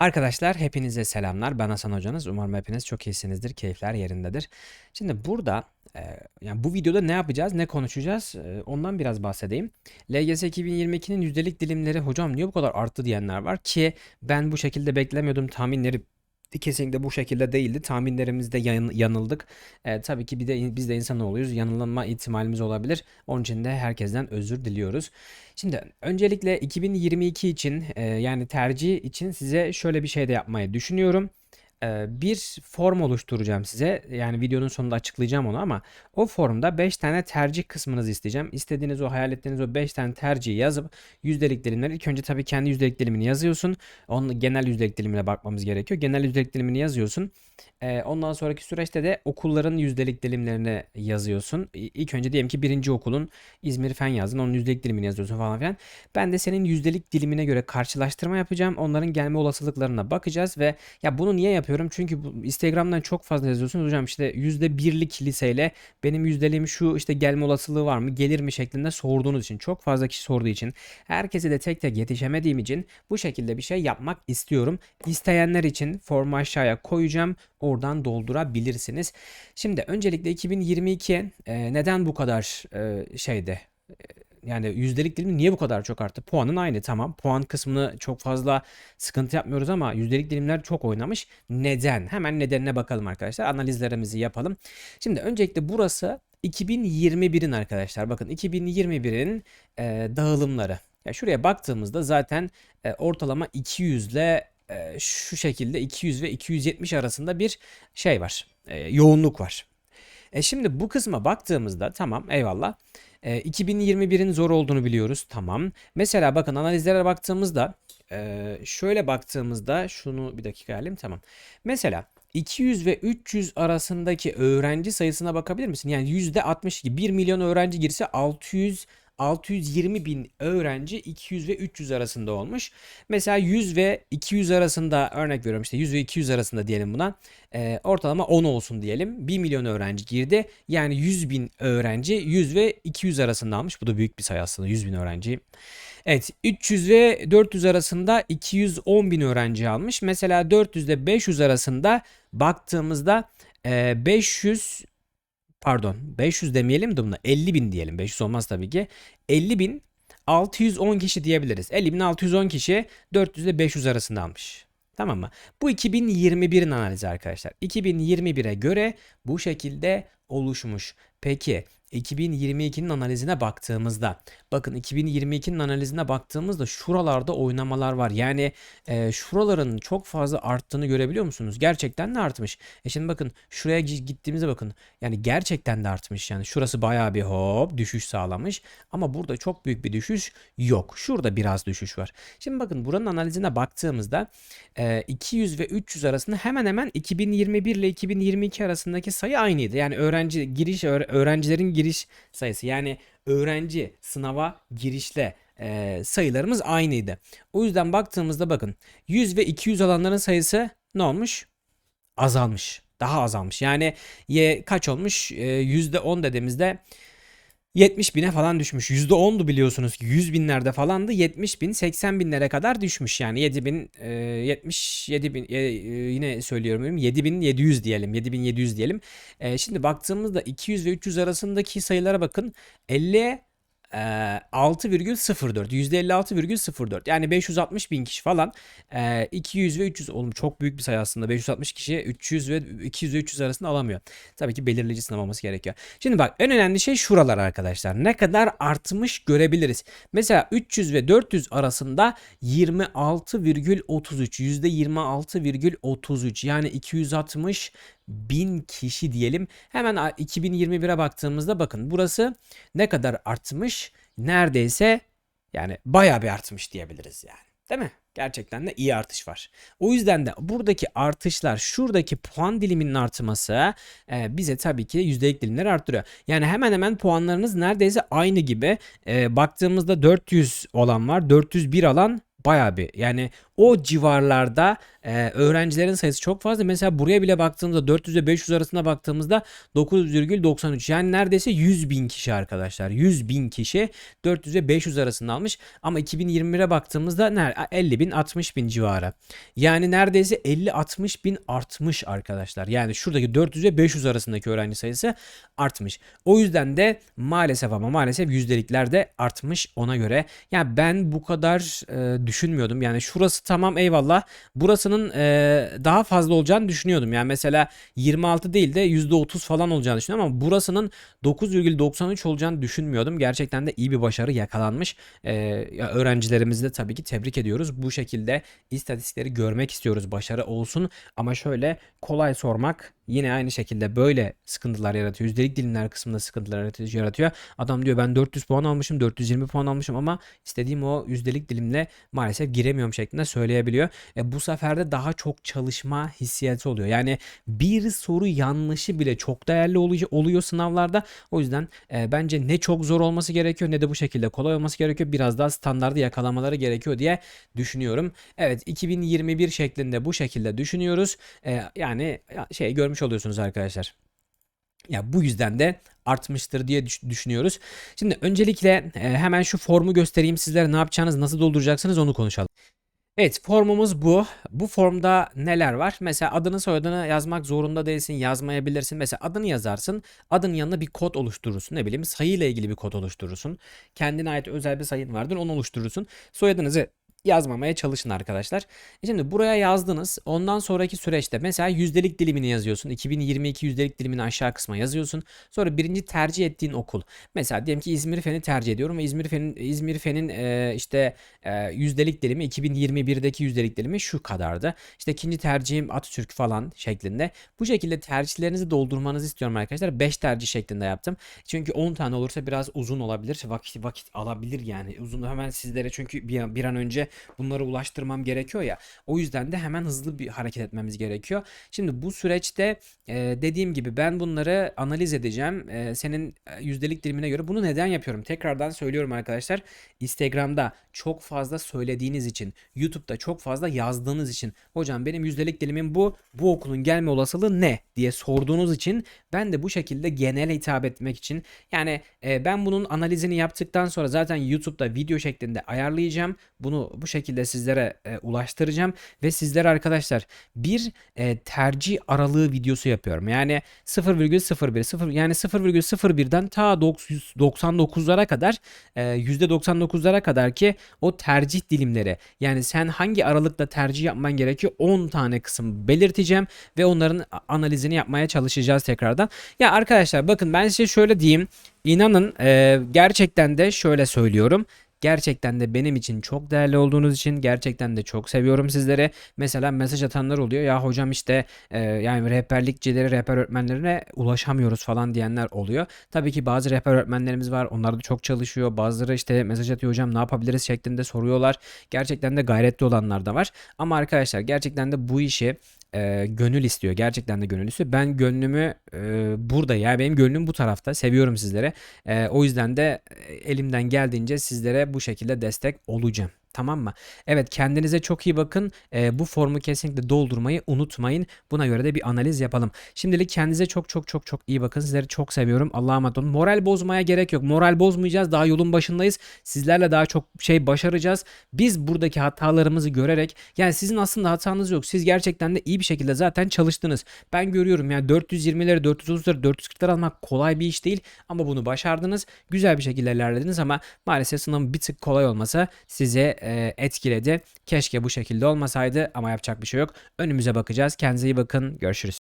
Arkadaşlar hepinize selamlar. Ben Hasan Hocanız. Umarım hepiniz çok iyisinizdir. Keyifler yerindedir. Şimdi burada e, yani bu videoda ne yapacağız, ne konuşacağız e, ondan biraz bahsedeyim. LGS 2022'nin yüzdelik dilimleri hocam niye bu kadar arttı diyenler var ki ben bu şekilde beklemiyordum. Tahminleri kesinlikle bu şekilde değildi. Tahminlerimizde yan- yanıldık. E, tabii ki bir de biz de insanoğluyuz. Yanılma ihtimalimiz olabilir. Onun için de herkesten özür diliyoruz. Şimdi öncelikle 2022 için e, yani tercih için size şöyle bir şey de yapmayı düşünüyorum. E, bir form oluşturacağım size. Yani videonun sonunda açıklayacağım onu ama o formda 5 tane tercih kısmınızı isteyeceğim. İstediğiniz o hayal ettiğiniz o 5 tane tercihi yazıp yüzdelik dilimleri ilk önce tabii kendi yüzdelik dilimini yazıyorsun. Onun genel yüzdelik dilimine bakmamız gerekiyor. Genel yüzdelik dilimini yazıyorsun. E, ondan sonraki süreçte de okulların yüzdelik dilimlerini yazıyorsun. İlk önce diyelim ki birinci okulun İzmir Fen yazdın. Onun yüzdelik dilimini yazıyorsun falan filan. Ben de senin yüzdelik dilimine göre karşılaştırma yapacağım. Onların gelme olasılıklarına bakacağız ve ya bunu niye yapıyorum? Çünkü bu Instagram'dan çok fazla yazıyorsunuz. Hocam işte yüzde birlik liseyle benim yüzdeliğim şu işte gelme olasılığı var mı? Gelir mi şeklinde sorduğunuz için çok fazla kişi sorduğu için herkese de tek tek yetişemediğim için bu şekilde bir şey yapmak istiyorum. İsteyenler için formu aşağıya koyacağım. Oradan doldurabilirsiniz. Şimdi öncelikle 2022 e, neden bu kadar e, şeyde yani yüzdelik dilimi niye bu kadar çok arttı? Puanın aynı tamam. Puan kısmını çok fazla sıkıntı yapmıyoruz ama yüzdelik dilimler çok oynamış. Neden? Hemen nedenine bakalım arkadaşlar. Analizlerimizi yapalım. Şimdi öncelikle burası 2021'in arkadaşlar. Bakın 2021'in e, dağılımları. Ya şuraya baktığımızda zaten e, ortalama 200 ile e, şu şekilde 200 ve 270 arasında bir şey var. E, yoğunluk var. E şimdi bu kısma baktığımızda tamam eyvallah. E, 2021'in zor olduğunu biliyoruz. Tamam. Mesela bakın analizlere baktığımızda e, şöyle baktığımızda şunu bir dakika alayım tamam. Mesela 200 ve 300 arasındaki öğrenci sayısına bakabilir misin? Yani %62 1 milyon öğrenci girse 600 620 bin öğrenci 200 ve 300 arasında olmuş. Mesela 100 ve 200 arasında örnek veriyorum işte 100 ve 200 arasında diyelim buna. Ee, ortalama 10 olsun diyelim. 1 milyon öğrenci girdi. Yani 100 bin öğrenci 100 ve 200 arasında almış. Bu da büyük bir sayı aslında 100 bin öğrenci. Evet 300 ve 400 arasında 210 bin öğrenci almış. Mesela 400 ile 500 arasında baktığımızda e, 500 pardon 500 demeyelim de buna 50 bin diyelim. 500 olmaz tabii ki. 50 bin 610 kişi diyebiliriz. 50 bin 610 kişi 400 ile 500 arasında almış. Tamam mı? Bu 2021'in analizi arkadaşlar. 2021'e göre bu şekilde oluşmuş. Peki 2022'nin analizine baktığımızda bakın 2022'nin analizine baktığımızda şuralarda oynamalar var. Yani e, şuraların çok fazla arttığını görebiliyor musunuz? Gerçekten de artmış. E şimdi bakın şuraya gi- gittiğimizde bakın yani gerçekten de artmış. Yani şurası bayağı bir hop düşüş sağlamış ama burada çok büyük bir düşüş yok. Şurada biraz düşüş var. Şimdi bakın buranın analizine baktığımızda e, 200 ve 300 arasında hemen hemen 2021 ile 2022 arasındaki sayı aynıydı. Yani öğrenci giriş öğre- öğrencilerin giriş sayısı yani öğrenci sınava girişle e, sayılarımız aynıydı. O yüzden baktığımızda bakın 100 ve 200 alanların sayısı ne olmuş? Azalmış. Daha azalmış. Yani ye, kaç olmuş? E, %10 dediğimizde 70 bine falan düşmüş. %10'du biliyorsunuz ki 100 binlerde falandı. 70 bin 80 binlere kadar düşmüş. Yani 7 bin e, 77 bin e, e, yine söylüyorum 7700 diyelim 7700 diyelim. E, şimdi baktığımızda 200 ve 300 arasındaki sayılara bakın 50 e, 6,04 %56,04 yani 560 bin kişi falan e, 200 ve 300 oğlum çok büyük bir sayı aslında 560 kişi 300 ve 200 ve 300 arasında alamıyor. Tabii ki belirleyici sınav olması gerekiyor. Şimdi bak en önemli şey şuralar arkadaşlar. Ne kadar artmış görebiliriz. Mesela 300 ve 400 arasında 26,33 %26,33 yani 260 bin kişi diyelim. Hemen a- 2021'e baktığımızda bakın burası ne kadar artmış? Neredeyse yani bayağı bir artmış diyebiliriz yani. Değil mi? Gerçekten de iyi artış var. O yüzden de buradaki artışlar, şuradaki puan diliminin artması e, bize tabii ki yüzdelik dilimleri arttırıyor. Yani hemen hemen puanlarınız neredeyse aynı gibi. E, baktığımızda 400 olan var, 401 alan bayağı bir. Yani o civarlarda e, öğrencilerin sayısı çok fazla. Mesela buraya bile baktığımızda 400 ve 500 arasında baktığımızda 9,93 yani neredeyse 100 bin kişi arkadaşlar. 100 bin kişi 400 ve 500 arasında almış. Ama 2021'e baktığımızda ner- 50 bin 60 bin civarı. Yani neredeyse 50-60 bin artmış arkadaşlar. Yani şuradaki 400 ve 500 arasındaki öğrenci sayısı artmış. O yüzden de maalesef ama maalesef yüzdelikler de artmış ona göre. Yani ben bu kadar e, düşünmüyordum. Yani şurası tamam eyvallah. Burasının e, daha fazla olacağını düşünüyordum. Yani mesela 26 değil de %30 falan olacağını düşünüyorum ama burasının 9,93 olacağını düşünmüyordum. Gerçekten de iyi bir başarı yakalanmış. E, öğrencilerimizi de tabii ki tebrik ediyoruz. Bu şekilde istatistikleri görmek istiyoruz. Başarı olsun ama şöyle kolay sormak yine aynı şekilde böyle sıkıntılar yaratıyor. Yüzdelik dilimler kısmında sıkıntılar yaratıyor-. Adam diyor ben 400 puan almışım, 420 puan almışım ama istediğim o yüzdelik dilimle maalesef giremiyorum şeklinde söyleyebiliyor. E, bu sefer de daha çok çalışma hissiyatı oluyor. Yani bir soru yanlışı bile çok değerli oluyor, oluyor sınavlarda. O yüzden e, bence ne çok zor olması gerekiyor ne de bu şekilde kolay olması gerekiyor. Biraz daha standardı yakalamaları gerekiyor diye düşünüyorum. Evet 2021 şeklinde bu şekilde düşünüyoruz. E, yani ya, şey görmüş oluyorsunuz arkadaşlar. Ya bu yüzden de artmıştır diye düş- düşünüyoruz. Şimdi öncelikle e, hemen şu formu göstereyim sizlere ne yapacağınız, nasıl dolduracaksınız onu konuşalım. Evet formumuz bu. Bu formda neler var? Mesela adını soyadını yazmak zorunda değilsin. Yazmayabilirsin. Mesela adını yazarsın. Adın yanına bir kod oluşturursun. Ne bileyim sayıyla ilgili bir kod oluşturursun. Kendine ait özel bir sayın vardır. Onu oluşturursun. Soyadınızı yazmamaya çalışın arkadaşlar. E Şimdi buraya yazdınız. Ondan sonraki süreçte mesela yüzdelik dilimini yazıyorsun. 2022 yüzdelik dilimini aşağı kısma yazıyorsun. Sonra birinci tercih ettiğin okul. Mesela diyelim ki İzmir Fen'i tercih ediyorum ve İzmir Fen'in İzmir Fen'in e, işte e, yüzdelik dilimi 2021'deki yüzdelik dilimi şu kadardı. İşte ikinci tercihim Atatürk falan şeklinde. Bu şekilde tercihlerinizi doldurmanızı istiyorum arkadaşlar. 5 tercih şeklinde yaptım. Çünkü 10 tane olursa biraz uzun olabilir. Vakit vakit alabilir yani. Uzun hemen sizlere çünkü bir bir an önce bunları ulaştırmam gerekiyor ya. O yüzden de hemen hızlı bir hareket etmemiz gerekiyor. Şimdi bu süreçte e, dediğim gibi ben bunları analiz edeceğim. E, senin e, yüzdelik dilimine göre bunu neden yapıyorum? Tekrardan söylüyorum arkadaşlar. Instagram'da çok fazla söylediğiniz için, YouTube'da çok fazla yazdığınız için, hocam benim yüzdelik dilimim bu, bu okulun gelme olasılığı ne diye sorduğunuz için ben de bu şekilde genel hitap etmek için yani e, ben bunun analizini yaptıktan sonra zaten YouTube'da video şeklinde ayarlayacağım. Bunu bu şekilde sizlere e, ulaştıracağım ve sizlere arkadaşlar bir e, tercih aralığı videosu yapıyorum. Yani 0,01 0 yani 0,01'den ta 99'lara kadar e, %99'lara kadar ki o tercih dilimleri yani sen hangi aralıkta tercih yapman gerekiyor 10 tane kısım belirteceğim ve onların analizini yapmaya çalışacağız tekrardan. Ya arkadaşlar bakın ben size şöyle diyeyim. İnanın e, gerçekten de şöyle söylüyorum. Gerçekten de benim için çok değerli olduğunuz için gerçekten de çok seviyorum sizlere. Mesela mesaj atanlar oluyor ya hocam işte e, yani rehberlikçileri, rehber öğretmenlerine ulaşamıyoruz falan diyenler oluyor. Tabii ki bazı rehber öğretmenlerimiz var. Onlar da çok çalışıyor. Bazıları işte mesaj atıyor hocam ne yapabiliriz şeklinde soruyorlar. Gerçekten de gayretli olanlar da var. Ama arkadaşlar gerçekten de bu işi e, gönül istiyor. Gerçekten de gönül istiyor. Ben gönlümü e, burada ya benim gönlüm bu tarafta. Seviyorum sizlere. E, o yüzden de e, elimden geldiğince sizlere bu şekilde destek olacağım. Tamam mı? Evet kendinize çok iyi bakın. E, bu formu kesinlikle doldurmayı unutmayın. Buna göre de bir analiz yapalım. Şimdilik kendinize çok çok çok çok iyi bakın. Sizleri çok seviyorum. Allah'a emanet olun. Moral bozmaya gerek yok. Moral bozmayacağız. Daha yolun başındayız. Sizlerle daha çok şey başaracağız. Biz buradaki hatalarımızı görerek yani sizin aslında hatanız yok. Siz gerçekten de iyi bir şekilde zaten çalıştınız. Ben görüyorum yani 420'leri, 430'ları, 440'ları almak kolay bir iş değil ama bunu başardınız. Güzel bir şekilde ilerlediniz ama maalesef sınavın bir tık kolay olmasa size e, etkiledi. Keşke bu şekilde olmasaydı ama yapacak bir şey yok. Önümüze bakacağız. Kendinize iyi bakın. Görüşürüz.